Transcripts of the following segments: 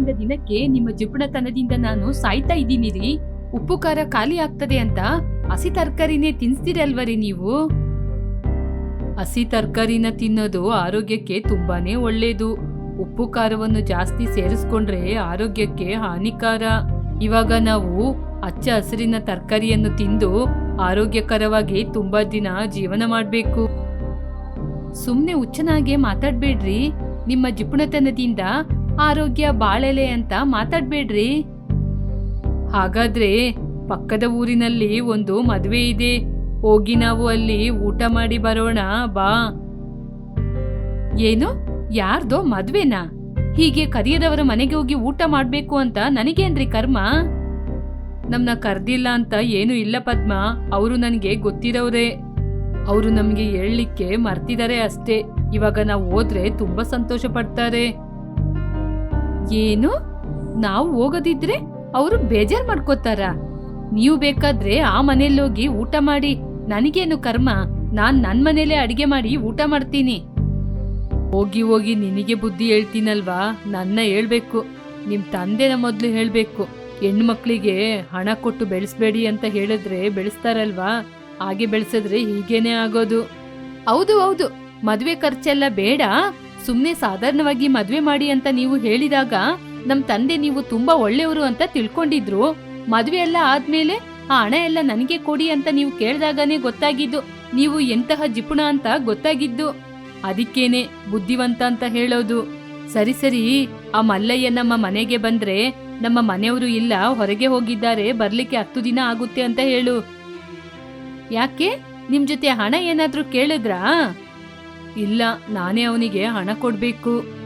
ದಿನದಿಂದ ದಿನಕ್ಕೆ ನಿಮ್ಮ ಜಿಪುಣತನದಿಂದ ನಾನು ಸಾಯ್ತಾ ಇದ್ದೀನಿ ರೀ ಉಪ್ಪು ಖಾರ ಖಾಲಿ ಆಗ್ತದೆ ಅಂತ ಹಸಿ ತರಕಾರಿನೇ ತಿನ್ಸ್ತೀರಲ್ವರಿ ನೀವು? ಹಸಿ ತರಕಾರಿನ ತಿನ್ನೋದು ಆರೋಗ್ಯಕ್ಕೆ ತುಂಬಾನೇ ಒಳ್ಳೇದು. ಉಪ್ಪು ಖಾರವನ್ನು ಜಾಸ್ತಿ ಸೇರಿಸ್ಕೊಂಡ್ರೆ ಆರೋಗ್ಯಕ್ಕೆ ಹಾನಿಕಾರ. ಇವಾಗ ನಾವು ಹಚ್ಚ ಹಸಿರಿನ ತರಕಾರಿಯನ್ನು ತಿಂದು ಆರೋಗ್ಯಕರವಾಗಿ ತುಂಬಾ ದಿನ ಜೀವನ ಮಾಡಬೇಕು. ಸುಮ್ನೆ ಹುಚ್ಚನಾಗೆ ಮಾತಾಡ್ಬೇಡ್ರಿ. ನಿಮ್ಮ ಜಿಪುಣತನದಿಂದ ಆರೋಗ್ಯ ಬಾಳೆಲೆ ಅಂತ ಮಾತಾಡ್ಬೇಡ್ರಿ. ಹಾಗಾದ್ರೆ ಪಕ್ಕದ ಊರಿನಲ್ಲಿ ಒಂದು ಮದುವೆ ಇದೆ. ಹೋಗಿ ನಾವು ಅಲ್ಲಿ ಊಟ ಮಾಡಿ ಬರೋಣ, ಬಾ. ಏನು? ಯಾರ್ದೋ ಮದ್ವೆನಾ? ಹೀಗೆ ಕರಿಯದವರ ಮನೆಗೆ ಹೋಗಿ ಊಟ ಮಾಡ್ಬೇಕು ಅಂತ ನನಗೇನ್ರಿ ಕರ್ಮ? ನಮ್ನ ಕರ್ದಿಲ್ಲ ಅಂತ ಏನು ಇಲ್ಲ ಪದ್ಮ. ಅವರು ನನಗೆ ಗೊತ್ತಿರೋರೇ. ಅವರು ನಮಗೆ ಹೇಳಲಿಕ್ಕೆ ಮರ್ತಿದ್ದಾರೆ ಅಷ್ಟೇ. ಇವಾಗ ನಾವು ಹೋದ್ರೆ ತುಂಬಾ ಸಂತೋಷ ಪಡ್ತಾರೆ. ಏನು? ನಾವು ಹೋಗದಿದ್ರೆ ಅವರು ಬೇಜಾರ್ ಮಾಡ್ಕೋತಾರ. ನೀವು ಬೇಕಾದ್ರೆ ಆ ಮನೇಲಿ ಹೋಗಿ ಊಟ ಮಾಡಿ. ನನಗೇನು ಕರ್ಮ? ನಾನ್ ನನ್ ಮನೇಲೆ ಅಡಿಗೆ ಮಾಡಿ ಊಟ ಮಾಡ್ತೀನಿ. ಹೋಗಿ ಹೋಗಿ ನಿನಗೆ ಬುದ್ಧಿ ಹೇಳ್ತೀನಲ್ವಾ? ನನ್ನ ಹೇಳ್ಬೇಕು. ನಿಮ್ ತಂದೆನ ಮೊದ್ಲು ಹೇಳ್ಬೇಕು. ಹೆಣ್ಣು ಮಕ್ಕಳಿಗೆ ಹಣ ಕೊಟ್ಟು ಬೆಳೆಸ್ಬೇಡಿ ಅಂತ ಹೇಳಿದ್ರೆ ಬೆಳೆಸ್ತಾರಲ್ವಾ? ಹಾಗೆ ಬೆಳೆಸಿದ್ರೆ ಹೀಗೇನೆ ಆಗೋದು. ಹೌದು ಹೌದು. ಮದ್ವೆ ಖರ್ಚೆಲ್ಲ ಬೇಡ. ಸುಮ್ನೆ ಸಾಧಾರಣವಾಗಿ ಮದ್ವೆ ಮಾಡಿ ಅಂತ ನೀವು ಹೇಳಿದಾಗ ನಮ್ ತಂದೆ ನೀವು ತುಂಬಾ ಒಳ್ಳೆಯವರು ಅಂತ ತಿಳ್ಕೊಂಡಿದ್ರು. ಮದ್ವೆ ಎಲ್ಲ ಆದ್ಮೇಲೆ ಆ ಹಣ ಎಲ್ಲ ನನಗೆ ಕೊಡಿ ಅಂತ ನೀವು ಕೇಳ್ದಾಗನೇ ಗೊತ್ತಾಗಿದ್ದು, ನೀವು ಎಂತಹ ಜಿಪುಣ ಅಂತ ಗೊತ್ತಾಗಿದ್ದು. ಅದಕ್ಕೇನೆ ಬುದ್ಧಿವಂತ ಅಂತ ಹೇಳೋದು. ಸರಿ ಸರಿ, ಆ ಮಲ್ಲಯ್ಯ ನಮ್ಮ ಮನೆಗೆ ಬಂದ್ರೆ ನಮ್ಮ ಮನೆಯವರು ಇಲ್ಲ, ಹೊರಗೆ ಹೋಗಿದ್ದಾರೆ, ಬರ್ಲಿಕ್ಕೆ ಹತ್ತು ದಿನ ಆಗುತ್ತೆ ಅಂತ ಹೇಳು. ಯಾಕೆ? ನಿಮ್ ಜೊತೆ ಹಣ ಏನಾದ್ರೂ ಕೇಳಿದ್ರಾ? ಇಲ್ಲ, ನಾನೇ ಅವನಿಗೆ ಹಣ ಕೊಡ್ಬೇಕು.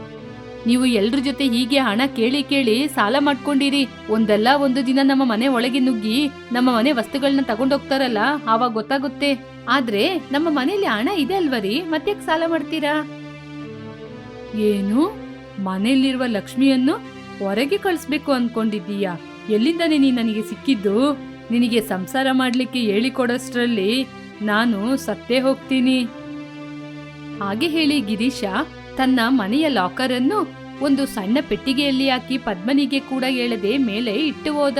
ನೀವು ಎಲ್ರ ಜೊತೆ ಹೀಗೆ ಹಣ ಕೇಳಿ ಕೇಳಿ ಸಾಲ ಮಾಡ್ಕೊಂಡಿರಿ. ಒಂದಲ್ಲ ಒಂದು ದಿನ ನಮ್ಮ ಮನೆ ಒಳಗೆ ನುಗ್ಗಿ ನಮ್ಮ ಮನೆ ವಸ್ತುಗಳನ್ನ ತಗೊಂಡೋಗ್ತಾರಲ್ಲ, ಆವಾಗ ಗೊತ್ತಾಗುತ್ತೆ. ಆದ್ರೆ ನಮ್ಮ ಮನೆಯಲ್ಲಿ ಹಣ ಇದೆ ಅಲ್ವರಿ ಮತ್ತೆ ಸಾಲ ಮಾಡ್ತೀರಾ? ಏನು? ಮನೆಯಲ್ಲಿರುವ ಲಕ್ಷ್ಮಿಯನ್ನು ಹೊರಗೆ ಕಳಿಸ್ಬೇಕು ಅನ್ಕೊಂಡಿದ್ದೀಯಾ? ಎಲ್ಲಿಂದಾನೆ ನೀ ನನಗೆ ಸಿಕ್ಕಿದ್ದು? ನಿನಗೆ ಸಂಸಾರ ಮಾಡ್ಲಿಕ್ಕೆ ಹೇಳಿಕೊಡೋಷ್ಟರಲ್ಲಿ ನಾನು ಸತ್ತೇ ಹೋಗ್ತೀನಿ. ಹಾಗೆ ಹೇಳಿ ಗಿರೀಶ ತನ್ನ ಮನೆಯ ಲಾಕರ್ ಅನ್ನು ಒಂದು ಸಣ್ಣ ಪೆಟ್ಟಿಗೆಯಲ್ಲಿ ಹಾಕಿ ಪದ್ಮನಿಗೆ ಕೂಡ ಹೇಳದೆ ಮೇಲೆ ಇಟ್ಟು ಹೋದ.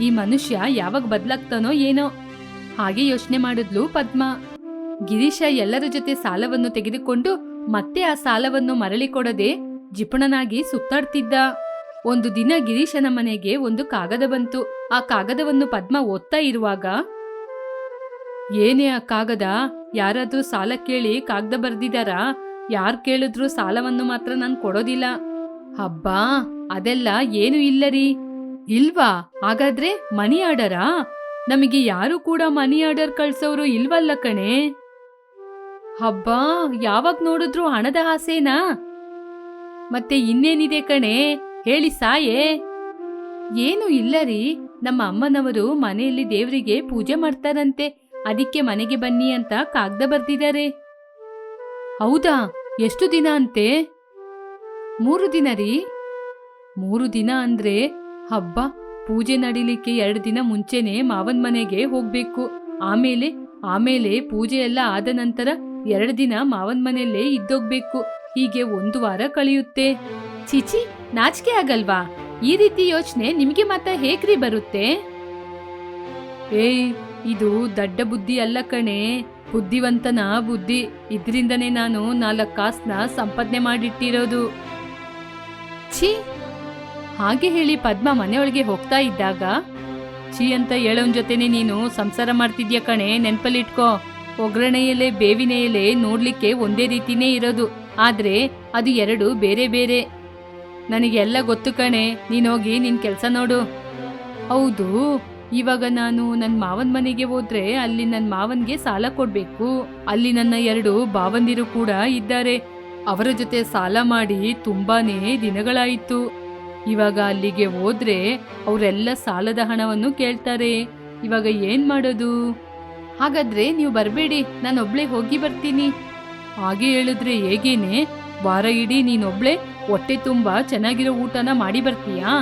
ಈ ಮನುಷ್ಯ ಯಾವಾಗ ಬದಲಾಗ್ತಾನೋ ಏನೋ. ಹಾಗೆ ಯೋಚನೆ ಮಾಡಿದ್ಲು ಪದ್ಮ. ಗಿರೀಶ ಎಲ್ಲರ ಜೊತೆ ಸಾಲವನ್ನು ತೆಗೆದುಕೊಂಡು ಮತ್ತೆ ಆ ಸಾಲವನ್ನು ಮರಳಿ ಕೊಡದೆ ಜಿಪುಣನಾಗಿ ಸುತ್ತಾಡ್ತಿದ್ದ. ಒಂದು ದಿನ ಗಿರೀಶನ ಮನೆಗೆ ಒಂದು ಕಾಗದ ಬಂತು. ಆ ಕಾಗದವನ್ನು ಪದ್ಮ ಓದ್ತಾ ಇರುವಾಗ ಏನೇ ಆ ಕಾಗದ, ಯಾರಾದ್ರೂ ಸಾಲ ಕೇಳಿ ಕಾಗದ ಬರ್ದಿದಾರಾ? ಯಾರ್ ಕೇಳಿದ್ರು ಸಾಲವನ್ನು ಮಾತ್ರ ನಾನು ಕೊಡೋದಿಲ್ಲ. ಹಬ್ಬಾ ಅದೆಲ್ಲ ಏನು ಇಲ್ಲರಿ. ಇಲ್ವಾ? ಹಾಗಾದ್ರೆ ಮನಿ ಆರ್ಡರಾ? ನಮಗೆ ಯಾರು ಕೂಡ ಮನಿ ಆರ್ಡರ್ ಕಳ್ಸೋರು ಇಲ್ವಲ್ಲ ಕಣೆ. ಹಬ್ಬಾ ಯಾವಾಗ ನೋಡಿದ್ರು ಹಣದ ಆಸೆನಾ? ಮತ್ತೆ ಇನ್ನೇನಿದೆ ಕಣೆ? ಹೇಳಿ ಸಾಯೇ. ಏನು ಇಲ್ಲರಿ. ನಮ್ಮ ಅಮ್ಮನವರು ಮನೆಯಲ್ಲಿ ದೇವರಿಗೆ ಪೂಜೆ ಮಾಡ್ತಾರಂತೆ. ಅದಕ್ಕೆ ಮನೆಗೆ ಬನ್ನಿ ಅಂತ ಕಾಗ್ದ ಬರ್ದಿದ್ದಾರೆ ಹೌದಾ? ಎಷ್ಟು ದಿನ ಅಂತೆ? ಮೂರು ದಿನ ರೀ? ಮೂರು ದಿನ ಅಂದ್ರೆ, ಹಬ್ಬ, ಪೂಜೆ ನಡೀಲಿಕ್ಕೆ ಎರಡು ದಿನ ಮುಂಚೆನೆ ಮಾವನ್ ಮನೆಗೆ ಹೋಗ್ಬೇಕು. ಆಮೇಲೆ ಆಮೇಲೆ ಪೂಜೆ ಎಲ್ಲ ಆದ ನಂತರ ಎರಡು ದಿನ ಮಾವನ್ ಮನೆಯಲ್ಲೇ ಇದ್ದೋಗ್ಬೇಕು. ಹೀಗೆ ಒಂದು ವಾರ ಕಳೆಯುತ್ತೆ. ಚಿಚಿ ನಾಚಿಕೆ ಆಗಲ್ವಾ? ಈ ರೀತಿ ಯೋಚನೆ ನಿಮಗೆ ಮಾತ್ರ ಹೇಗ್ರಿ ಬರುತ್ತೆ? ಏಯ್ ಇದು ದಡ್ಡ ಬುದ್ಧಿ ಅಲ್ಲ ಕಣೆ. ಬುದ್ಧಿವಂತನ ಬುದ್ಧಿ. ಇದ್ರಿಂದನೇ ನಾನು ನಾಲ್ಕು ಕಾಸ್ನ ಸಂಪಾದನೆ ಮಾಡಿಟ್ಟಿರೋದು. ಛೀ. ಹಾಗೆ ಹೇಳಿ ಪದ್ಮ ಮನೆಯೊಳಗೆ ಹೋಗ್ತಾ ಇದ್ದಾಗ, ಛೀ ಅಂತ ಹೇಳೋನ್ ಜೊತೆನೆ ನೀನು ಸಂಸಾರ ಮಾಡ್ತಿದ್ಯ ಕಣೆ, ನೆನ್ಪಲ್ಲಿಟ್ಕೋ. ಒಗ್ಗರಣೆ ಎಲೆ, ಬೇವಿನ ಎಲೆ ನೋಡ್ಲಿಕ್ಕೆ ಒಂದೇ ರೀತಿನೇ ಇರೋದು. ಆದ್ರೆ ಅದು ಎರಡು ಬೇರೆ ಬೇರೆ. ನನಗೆಲ್ಲ ಗೊತ್ತು ಕಣೆ ನೀನೋಗಿ ನಿನ್ ಕೆಲಸ ನೋಡು. ಹೌದು. ಇವಾಗ ನಾನು ನನ್ನ ಮಾವನ್ ಮನೆಗೆ ಹೋದ್ರೆ ಅಲ್ಲಿ ನನ್ನ ಮಾವನ್ಗೆ ಸಾಲ ಕೊಡ್ಬೇಕು. ಅಲ್ಲಿ ನನ್ನ ಎರಡು ಭಾವಂದಿರು ಕೂಡ ಇದ್ದಾರೆ. ಅವರ ಜೊತೆ ಸಾಲ ಮಾಡಿ ತುಂಬಾನೇ ದಿನಗಳಾಯಿತು. ಇವಾಗ ಅಲ್ಲಿಗೆ ಹೋದ್ರೆ ಅವರೆಲ್ಲ ಸಾಲದ ಹಣವನ್ನು ಕೇಳ್ತಾರೆ. ಇವಾಗ ಏನ್ ಮಾಡೋದು? ಹಾಗಾದ್ರೆ ನೀವು ಬರಬೇಡಿ, ನಾನು ಒಬ್ಳೆ ಹೋಗಿ ಬರ್ತೀನಿ. ಹಾಗೆ ಹೇಳಿದ್ರೆ ಹೇಗೇನೆ? ವಾರ ಇಡೀ ನೀನೊಬ್ಳೆ ಹೊಟ್ಟೆ ತುಂಬಾ ಚೆನ್ನಾಗಿರೋ ಊಟನ ಮಾಡಿ ಬರ್ತೀಯಾ?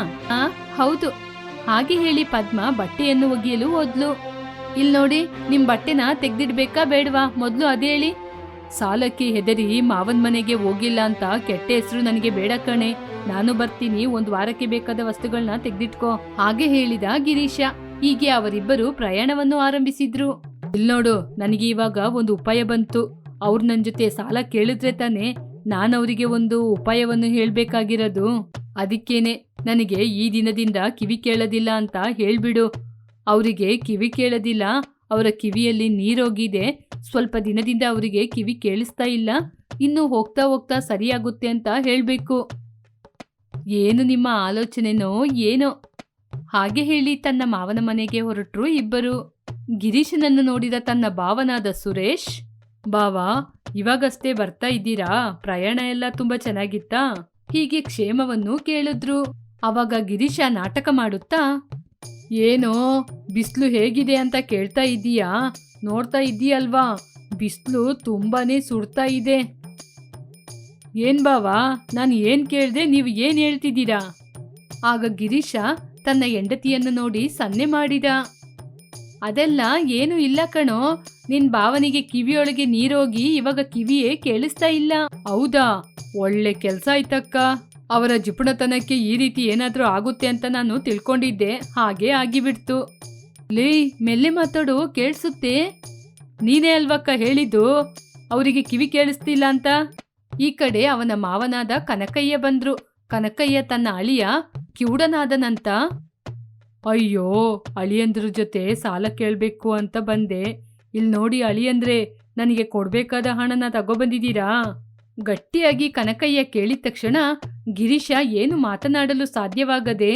ಹೌದು. ಹಾಗೆ ಹೇಳಿ ಪದ್ಮ ಬಟ್ಟೆಯನ್ನು ಒಗೆಯಲು ಹೋದ್ಲು. ಇಲ್ ನೋಡಿ, ನಿಮ್ ಬಟ್ಟೆನ ತೆಗ್ದಿಡ್ಬೇಕಾ ಬೇಡವಾ? ಮೊದ್ಲು ಅದೇಳಿ ಸಾಲಕ್ಕೆ ಹೆದರಿ ಮಾವನ್ ಮನೆಗೆ ಹೋಗಿಲ್ಲ ಅಂತ ಕೆಟ್ಟ ಹೆಸರು ನನಗೆ ಬೇಡ ಕಣೆ. ನಾನು ಬರ್ತೀನಿ, ಒಂದ್ ವಾರಕ್ಕೆ ಬೇಕಾದ ವಸ್ತುಗಳನ್ನ ತೆಗ್ದಿಟ್ಕೋ. ಹಾಗೆ ಹೇಳಿದ ಗಿರೀಶ. ಹೀಗೆ ಅವರಿಬ್ಬರು ಪ್ರಯಾಣವನ್ನು ಆರಂಭಿಸಿದ್ರು. ಇಲ್ನೋಡು ನನಗೆ ಇವಾಗ ಒಂದು ಉಪಾಯ ಬಂತು. ಅವ್ರು ನನ್ ಜೊತೆ ಸಾಲ ಕೇಳಿದ್ರೆ ತಾನೆ ನಾನು ಅವರಿಗೆ ಒಂದು ಉಪಾಯವನ್ನು ಹೇಳ್ಬೇಕಾಗಿರೋದು. ಅದಕ್ಕೇನೆ. ನನಗೆ ಈ ದಿನದಿಂದ ಕಿವಿ ಕೇಳೋದಿಲ್ಲ ಅಂತ ಹೇಳ್ಬಿಡು. ಅವರಿಗೆ ಕಿವಿ ಕೇಳೋದಿಲ್ಲ, ಅವರ ಕಿವಿಯಲ್ಲಿ ನೀರೋಗಿದೆ. ಸ್ವಲ್ಪ ದಿನದಿಂದ ಅವರಿಗೆ ಕಿವಿ ಕೇಳಿಸ್ತಾ ಇಲ್ಲ. ಇನ್ನು ಹೋಗ್ತಾ ಹೋಗ್ತಾ ಸರಿಯಾಗುತ್ತೆ ಅಂತ ಹೇಳಬೇಕು. ಏನು ನಿಮ್ಮ ಆಲೋಚನೆನೋ ಏನೋ. ಹಾಗೆ ಹೇಳಿ ತನ್ನ ಮಾವನ ಮನೆಗೆ ಹೊರಟ್ರು ಇಬ್ಬರು. ಗಿರೀಶನನ್ನು ನೋಡಿದ ತನ್ನ ಭಾವನಾದ ಸುರೇಶ್, ಬಾವಾ, ಇವಾಗಷ್ಟೇ ಬರ್ತಾ ಇದ್ದೀರಾ? ಪ್ರಯಾಣ ಎಲ್ಲ ತುಂಬಾ ಚೆನ್ನಾಗಿತ್ತಾ? ಹೀಗೆ ಕ್ಷೇಮವನ್ನು ಕೇಳಿದ್ರು. ಅವಾಗ ಗಿರೀಶ ನಾಟಕ ಮಾಡುತ್ತಾ, ಏನೋ, ಬಿಸಿಲು ಹೇಗಿದೆ ಅಂತ ಕೇಳ್ತಾ ಇದ್ದೀಯಾ? ನೋಡ್ತಾ ಇದ್ದೀಯಲ್ವಾ? ಬಿಸಿಲು ತುಂಬಾನೇ ಸುಡ್ತಾ ಇದೆ. ಏನ್ ಬಾವಾ, ನಾನು ಏನ್ ಕೇಳ್ದೆ ನೀವು ಏನ್ ಹೇಳ್ತಿದ್ದೀರಾ? ಆಗ ಗಿರೀಶ ತನ್ನ ಹೆಂಡತಿಯನ್ನು ನೋಡಿ ಸನ್ನೆ ಮಾಡಿದ. ಅದೆಲ್ಲ ಏನು ಇಲ್ಲ ಕಣೋ, ನಿನ್ ಭಾವನಿಗೆ ಕಿವಿಯೊಳಗೆ ನೀರೋಗಿ ಇವಾಗ ಕಿವಿಯೇ ಕೇಳಿಸ್ತಾ ಇಲ್ಲ. ಹೌದಾ, ಒಳ್ಳೆ ಕೆಲ್ಸ ಆಯ್ತಕ್ಕ. ಅವರ ಜಿಪುಣತನಕ್ಕೆ ಈ ರೀತಿ ಏನಾದರೂ ಆಗುತ್ತೆ ಅಂತ ನಾನು ತಿಳ್ಕೊಂಡಿದ್ದೆ. ಹಾಗೆ ಆಗಿಬಿಡ್ತು. ಲೇ, ಮೆಲ್ಲೆ ಮಾತಾಡು, ಕೇಳಿಸುತ್ತೆ? ನೀನೇ ಅಲ್ವಕ್ಕ ಹೇಳಿದ್ದು? ಅವರಿಗೆ ಕಿವಿ ಕೇಳಿಸ್ತಿಲ್ಲ ಅಂತ? ಈ ಕಡೆ ಅವನ ಮಾವನಾದ ಕನಕಯ್ಯ ಬಂದ್ರು. ಕನಕಯ್ಯ ತನ್ನ ಅಳಿಯ ಕಿವುಡನಾದನಂತ. ಅಯ್ಯೋ, ಅಳಿಯಂದ್ರ ಜೊತೆ ಸಾಲ ಕೇಳಬೇಕು ಅಂತ ಬಂದೆ. ಇಲ್ಲಿ ನೋಡಿ ಅಳಿಯಂದ್ರೆ ನನಗೆ ಕೊಡಬೇಕಾದ ಹಣನ ತಗೊಬಂದಿದ್ದೀರಾ? ಗಟ್ಟಿಯಾಗಿ ಕನಕಯ್ಯ ಕೇಳಿದ ತಕ್ಷಣ ಗಿರೀಶ ಏನು ಮಾತನಾಡಲು ಸಾಧ್ಯವಾಗದೆ,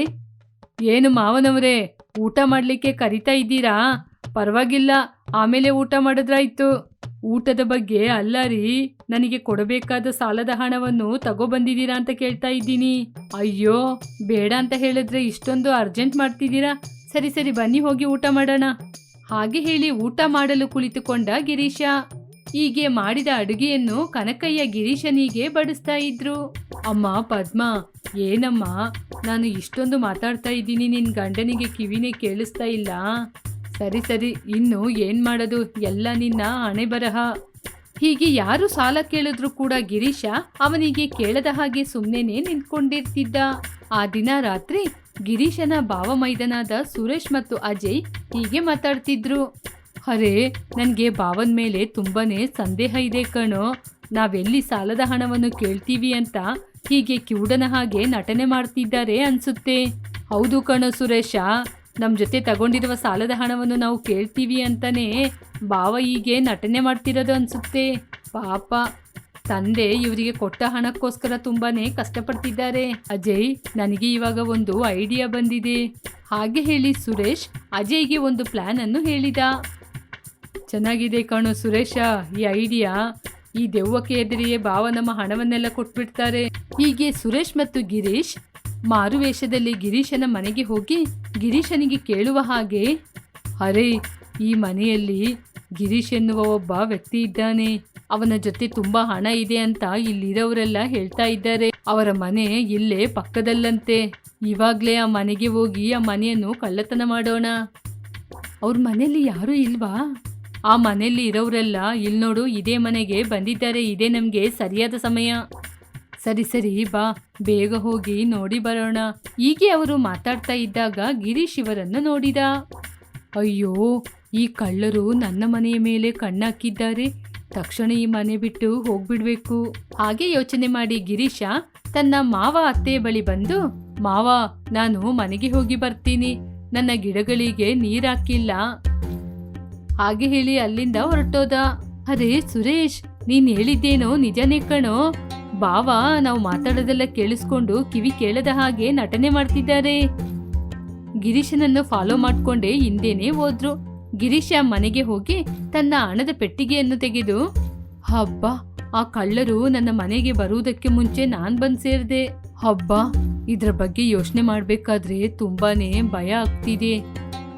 ಏನು ಮಾವನವರೇ, ಊಟ ಮಾಡ್ಲಿಕ್ಕೆ ಕರಿತಾ ಇದ್ದೀರಾ? ಪರವಾಗಿಲ್ಲ, ಆಮೇಲೆ ಊಟ ಮಾಡಿದ್ರಾಯ್ತು. ಊಟದ ಬಗ್ಗೆ ಅಲ್ಲ ರೀ ನನಗೆ ಕೊಡಬೇಕಾದ ಸಾಲದ ಹಣವನ್ನು ತಗೊಬಂದಿದ್ದೀರಾ ಅಂತ ಕೇಳ್ತಾ ಇದ್ದೀನಿ. ಅಯ್ಯೋ, ಬೇಡ ಅಂತ ಹೇಳಿದ್ರೆ ಇಷ್ಟೊಂದು ಅರ್ಜೆಂಟ್ ಮಾಡ್ತಿದ್ದೀರಾ? ಸರಿ ಸರಿ, ಬನ್ನಿ ಹೋಗಿ ಊಟ ಮಾಡೋಣ. ಹಾಗೆ ಹೇಳಿ ಊಟ ಮಾಡಲು ಕುಳಿತುಕೊಂಡ ಗಿರೀಶ. ಹೀಗೆ ಮಾಡಿದ ಅಡುಗೆಯನ್ನು ಕನಕಯ್ಯ ಗಿರೀಶನಿಗೆ ಬಡಿಸ್ತಾ ಇದ್ರು. ಅಮ್ಮ, ಪದ್ಮ, ಏನಮ್ಮ? ನಾನು ಇಷ್ಟೊಂದು ಮಾತಾಡ್ತಾ ಇದ್ದೀನಿ. ನಿನ್ ಗಂಡನಿಗೆ ಕಿವಿನೇ ಕೇಳಿಸ್ತಾ ಇಲ್ಲ. ಸರಿ ಸರಿ, ಇನ್ನು ಏನು ಮಾಡೋದು? ಎಲ್ಲ ನಿನ್ನ ಹಣೆ ಬರಹ ಹೀಗೆ ಯಾರು ಸಾಲ ಕೇಳಿದ್ರು ಕೂಡ ಗಿರೀಶ ಅವನಿಗೆ ಕೇಳದ ಹಾಗೆ ಸುಮ್ಮನೆ ನಿಂತ್ಕೊಂಡಿರ್ತಿದ್ದ. ಆ ದಿನ ರಾತ್ರಿ ಗಿರೀಶನ ಭಾವ ಮೈದನಾದ ಸುರೇಶ್ ಮತ್ತು ಅಜಯ್ ಹೀಗೆ ಮಾತಾಡ್ತಿದ್ರು. ಅರೆ, ನನಗೆ ಭಾವನ ಮೇಲೆ ತುಂಬಾನೇ ಸಂದೇಹ ಇದೆ ಕಣೋ. ನಾವೆಲ್ಲಿ ಸಾಲದ ಹಣವನ್ನು ಕೇಳ್ತೀವಿ ಅಂತ ಹೀಗೆ ಕಿವುಡನ ಹಾಗೆ ನಟನೆ ಮಾಡ್ತಿದ್ದಾರೆ ಅನ್ಸುತ್ತೆ. ಹೌದು ಕಣೋ ಸುರೇಶ ನಮ್ಮ ಜೊತೆ ತಗೊಂಡಿರುವ ಸಾಲದ ಹಣವನ್ನು ನಾವು ಕೇಳ್ತೀವಿ ಅಂತಾನೆ ಭಾವ ಹೀಗೆ ನಟನೆ ಮಾಡ್ತಿರೋದು ಅನ್ಸುತ್ತೆ. ಪಾಪ, ತಂದೆ ಇವರಿಗೆ ಕೊಟ್ಟ ಹಣಕ್ಕೋಸ್ಕರ ತುಂಬಾನೇ ಕಷ್ಟಪಡ್ತಿದ್ದಾರೆ. ಅಜಯ್, ನನಗೆ ಇವಾಗ ಒಂದು ಐಡಿಯಾ ಬಂದಿದೆ. ಹಾಗೆ ಹೇಳಿ ಸುರೇಶ್, ಅಜಯ್ಗೆ ಒಂದು ಪ್ಲಾನ್ ಅನ್ನು ಹೇಳಿದ. ಚೆನ್ನಾಗಿದೆ ಕಣು ಸುರೇಶ. ಈ ಐಡಿಯಾ ಈ ದೆವ್ವಕ್ಕೆ ಎದುರಿಗೆ ಭಾವ ನಮ್ಮ ಹಣವನ್ನೆಲ್ಲ ಕೊಟ್ಬಿಡ್ತಾರೆ. ಹೀಗೆ ಸುರೇಶ್ ಮತ್ತು ಗಿರೀಶ್ ಮಾರುವೇಷದಲ್ಲಿ ಗಿರೀಶನ ಮನೆಗೆ ಹೋಗಿ ಗಿರೀಶನಿಗೆ ಕೇಳುವ ಹಾಗೆ, ಅರೆ, ಈ ಮನೆಯಲ್ಲಿ ಗಿರೀಶ್ ಎನ್ನುವ ಒಬ್ಬ ವ್ಯಕ್ತಿ ಇದ್ದಾನೆ. ಅವನ ಜೊತೆ ತುಂಬಾ ಹಣ ಇದೆ ಅಂತ ಇಲ್ಲಿರೋರೆಲ್ಲ ಹೇಳ್ತಾ ಇದ್ದಾರೆ. ಅವರ ಮನೆ ಇಲ್ಲೇ ಪಕ್ಕದಲ್ಲಂತೆ. ಇವಾಗ್ಲೇ ಆ ಮನೆಗೆ ಹೋಗಿ ಆ ಮನೆಯನ್ನು ಕಳ್ಳತನ ಮಾಡೋಣ. ಅವ್ರ ಮನೆಯಲ್ಲಿ ಯಾರೂ ಇಲ್ವಾ? ಆ ಮನೆಯಲ್ಲಿ ಇರೋರೆಲ್ಲ ಇಲ್ಲಿ ನೋಡು, ಇದೇ ಮನೆಗೆ ಬಂದಿದ್ದಾರೆ, ಇದೇ ನಮಗೆ ಸರಿಯಾದ ಸಮಯ. ಸರಿ ಸರಿ, ಬಾ, ಬೇಗ ಹೋಗಿ ನೋಡಿ ಬರೋಣ. ಹೀಗೆ ಅವರು ಮಾತಾಡ್ತಾ ಇದ್ದಾಗ ಗಿರೀಶ್ ಇವರನ್ನು ನೋಡಿದ. ಅಯ್ಯೋ, ಈ ಕಳ್ಳರು ನನ್ನ ಮನೆಯ ಮೇಲೆ ಕಣ್ಣಾಕಿದ್ದಾರೆ. ತಕ್ಷಣ ಈ ಮನೆ ಬಿಟ್ಟು ಹೋಗ್ಬಿಡ್ಬೇಕು. ಹಾಗೆ ಯೋಚನೆ ಮಾಡಿ ಗಿರೀಶ ತನ್ನ ಮಾವ ಅತ್ತೆ ಬಳಿ ಬಂದು, ಮಾವ, ನಾನು ಮನೆಗೆ ಹೋಗಿ ಬರ್ತೀನಿ. ನನ್ನ ಗಿಡಗಳಿಗೆ ನೀರಾಕಿಲ್ಲ ಹಾಗೆ ಹೇಳಿ ಅಲ್ಲಿಂದ ಹೊರಟೋದ. ಅದೇ ಸುರೇಶ್, ನೀನ್ ಹೇಳಿದ್ದೇನೋ ನಿಜನೇ ಕಣೋ. ಬಾವ ನಾವು ಮಾತಾಡೋದೆಲ್ಲ ಕೇಳಿಸ್ಕೊಂಡು ಕಿವಿ ಕೇಳದ ಹಾಗೆ ನಟನೆ ಮಾಡ್ತಿದ್ದಾರೆ. ಗಿರೀಶನನ್ನು ಫಾಲೋ ಮಾಡ್ಕೊಂಡೇ ಹಿಂದೇನೆ ಹೋದ್ರು. ಗಿರೀಶ ಮನೆಗೆ ಹೋಗಿ ತನ್ನ ಹಣದ ಪೆಟ್ಟಿಗೆಯನ್ನು ತೆಗೆದು, ಹಬ್ಬ, ಆ ಕಳ್ಳರು ನನ್ನ ಮನೆಗೆ ಬರುವುದಕ್ಕೆ ಮುಂಚೆ ನಾನು ಬಂದು ಸೇರಿದೆ. ಹಬ್ಬ, ಇದ್ರ ಬಗ್ಗೆ ಯೋಚನೆ ಮಾಡಬೇಕಾದ್ರೆ ತುಂಬಾನೇ ಭಯ ಆಗ್ತಿದೆ.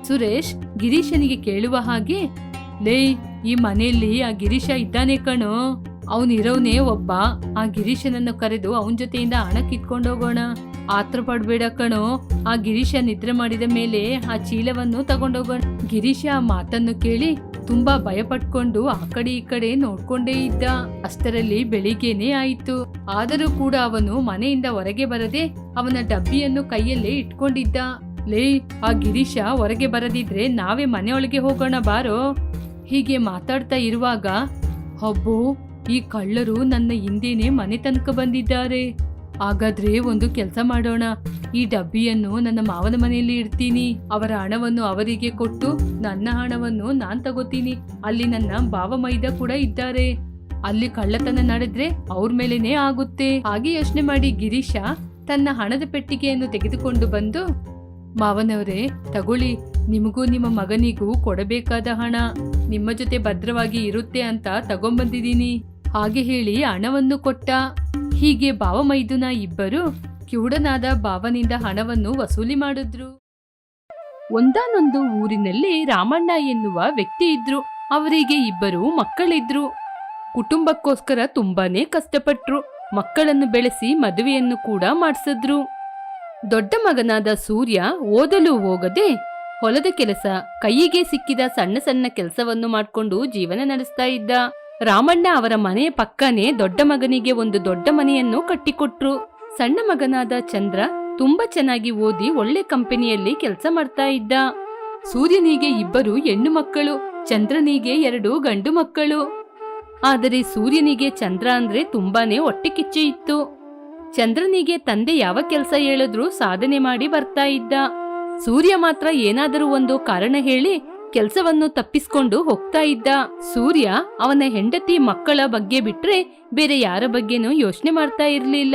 ಸುರೇಶ್ ಗಿರೀಶನಿಗೆ ಕೇಳುವ ಹಾಗೆ, ಲೇ, ಈ ಮನೆಯಲ್ಲಿ ಆ ಗಿರೀಶ ಇದ್ದಾನೆ ಕಣೋ. ಅವನಿರೋನೇ ಒಬ್ಬ. ಆ ಗಿರೀಶನನ್ನು ಕರೆದು ಅವನ ಜೊತೆಯಿಂದ ಹಣ ಕಿತ್ಕೊಂಡು ಹೋಗೋಣ. ಆತ್ರ ಪಡ್ಬೇಡ ಕಣೋ. ಆ ಗಿರೀಶ ನಿದ್ರೆ ಮಾಡಿದ ಮೇಲೆ ಆ ಚೀಲವನ್ನು ತಗೊಂಡೋಗೋಣ. ಗಿರೀಶ ಆ ಮಾತನ್ನು ಕೇಳಿ ತುಂಬಾ ಭಯಪಟ್ಕೊಂಡು ಆ ಕಡೆ ಈ ಕಡೆ ನೋಡ್ಕೊಂಡೇ ಇದ್ದ. ಅಷ್ಟರಲ್ಲಿ ಬೆಳಿಗ್ಗೆನೇ ಆಯಿತು. ಆದರೂ ಕೂಡ ಅವನು ಮನೆಯಿಂದ ಹೊರಗೆ ಬರದೆ ಅವನ ಡಬ್ಬಿಯನ್ನು ಕೈಯಲ್ಲೇ ಇಟ್ಕೊಂಡಿದ್ದ. ಲೇ, ಆ ಗಿರೀಶ ಹೊರಗೆ ಬರದಿದ್ರೆ ನಾವೇ ಮನೆಯೊಳಗೆ ಹೋಗೋಣ ಬಾರೋ. ಹೀಗೆ ಮಾತಾಡ್ತಾ ಇರುವಾಗ ಅಬ್ಬೋ ಈ ಕಳ್ಳರು ನನ್ನ ಹಿಂದೇನೆ ಮನೆ ತನಕ ಬಂದಿದ್ದಾರೆ. ಹಾಗಾದ್ರೆ ಒಂದು ಕೆಲಸ ಮಾಡೋಣ. ಈ ಡಬ್ಬಿಯನ್ನು ನನ್ನ ಮಾವನ ಮನೆಯಲ್ಲಿ ಇಡ್ತೀನಿ. ಅವರ ಹಣವನ್ನು ಅವರಿಗೆ ಕೊಟ್ಟು ನನ್ನ ಹಣವನ್ನು ನಾನು ತಗೋತೀನಿ. ಅಲ್ಲಿ ನನ್ನ ಭಾವ ಮೈದ ಕೂಡ ಇದ್ದಾರೆ. ಅಲ್ಲಿ ಕಳ್ಳತನ ನಡೆದ್ರೆ ಅವ್ರ ಮೇಲೇನೆ ಆಗುತ್ತೆ. ಹಾಗೆ ಯೋಚನೆ ಮಾಡಿ ಗಿರೀಶ ತನ್ನ ಹಣದ ಪೆಟ್ಟಿಗೆಯನ್ನು ತೆಗೆದುಕೊಂಡು ಬಂದು ಮಾವನವರೇ, ತಗೊಳ್ಳಿ. ನಿಮಗೂ ನಿಮ್ಮ ಮಗನಿಗೂ ಕೊಡಬೇಕಾದ ಹಣ ನಿಮ್ಮ ಜೊತೆ ಭದ್ರವಾಗಿ ಇರುತ್ತೆ ಅಂತ ತಗೊಂಬಂದಿದ್ದೀನಿ. ಹಾಗೆ ಹೇಳಿ ಹಣವನ್ನು ಕೊಟ್ಟ. ಹೀಗೆ ಬಾವ ಮೈದುನ ಇಬ್ಬರು ಕಿವುಡನಾದ ಭಾವನಿಂದ ಹಣವನ್ನು ವಸೂಲಿ ಮಾಡಿದ್ರು. ಒಂದಾನೊಂದು ಊರಿನಲ್ಲಿ ರಾಮಣ್ಣ ಎನ್ನುವ ವ್ಯಕ್ತಿ ಇದ್ರು. ಅವರಿಗೆ ಇಬ್ಬರು ಮಕ್ಕಳಿದ್ರು. ಕುಟುಂಬಕ್ಕೋಸ್ಕರ ತುಂಬಾನೇ ಕಷ್ಟಪಟ್ರು. ಮಕ್ಕಳನ್ನು ಬೆಳೆಸಿ ಮದುವೆಯನ್ನು ಕೂಡ ಮಾಡಿಸಿದ್ರು. ದೊಡ್ಡ ಮಗನಾದ ಸೂರ್ಯ ಓದಲು ಹೋಗದೆ ಹೊಲದ ಕೆಲಸ ಕೈಯಿಗೆ ಸಿಕ್ಕಿದ ಸಣ್ಣ ಸಣ್ಣ ಕೆಲಸವನ್ನು ಮಾಡಿಕೊಂಡು ಜೀವನ ನಡೆಸ್ತಾ ಇದ್ದ. ರಾಮಣ್ಣ ಅವರ ಮನೆಯ ಪಕ್ಕನೇ ದೊಡ್ಡ ಮಗನಿಗೆ ಒಂದು ದೊಡ್ಡ ಮನೆಯನ್ನು ಕಟ್ಟಿಕೊಟ್ರು. ಸಣ್ಣ ಮಗನಾದ ಚಂದ್ರ ತುಂಬಾ ಚೆನ್ನಾಗಿ ಓದಿ ಒಳ್ಳೆ ಕಂಪನಿಯಲ್ಲಿ ಕೆಲಸ ಮಾಡ್ತಾ ಇದ್ದ. ಸೂರ್ಯನಿಗೆ ಇಬ್ಬರು ಹೆಣ್ಣು ಮಕ್ಕಳು, ಚಂದ್ರನಿಗೆ ಎರಡು ಗಂಡು ಮಕ್ಕಳು. ಆದರೆ ಸೂರ್ಯನಿಗೆ ಚಂದ್ರ ಅಂದ್ರೆ ತುಂಬಾನೇ ಹೊಟ್ಟೆ ಕಿಚ್ಚು ಇತ್ತು. ಚಂದ್ರನಿಗೆ ತಂದೆ ಯಾವ ಕೆಲಸ ಹೇಳಿದ್ರೂ ಸಾಧನೆ ಮಾಡಿ ಬರ್ತಾ ಇದ್ದ. ಸೂರ್ಯ ಮಾತ್ರ ಏನಾದರೂ ಒಂದು ಕಾರಣ ಹೇಳಿ ಕೆಲಸವನ್ನು ತಪ್ಪಿಸ್ಕೊಂಡು ಹೋಗ್ತಾ ಇದ್ದ. ಸೂರ್ಯ ಅವನ ಹೆಂಡತಿ ಮಕ್ಕಳ ಬಗ್ಗೆ ಬಿಟ್ರೆ ಬೇರೆ ಯಾರ ಬಗ್ಗೆನೂ ಯೋಚನೆ ಮಾಡ್ತಾ ಇರ್ಲಿಲ್ಲ.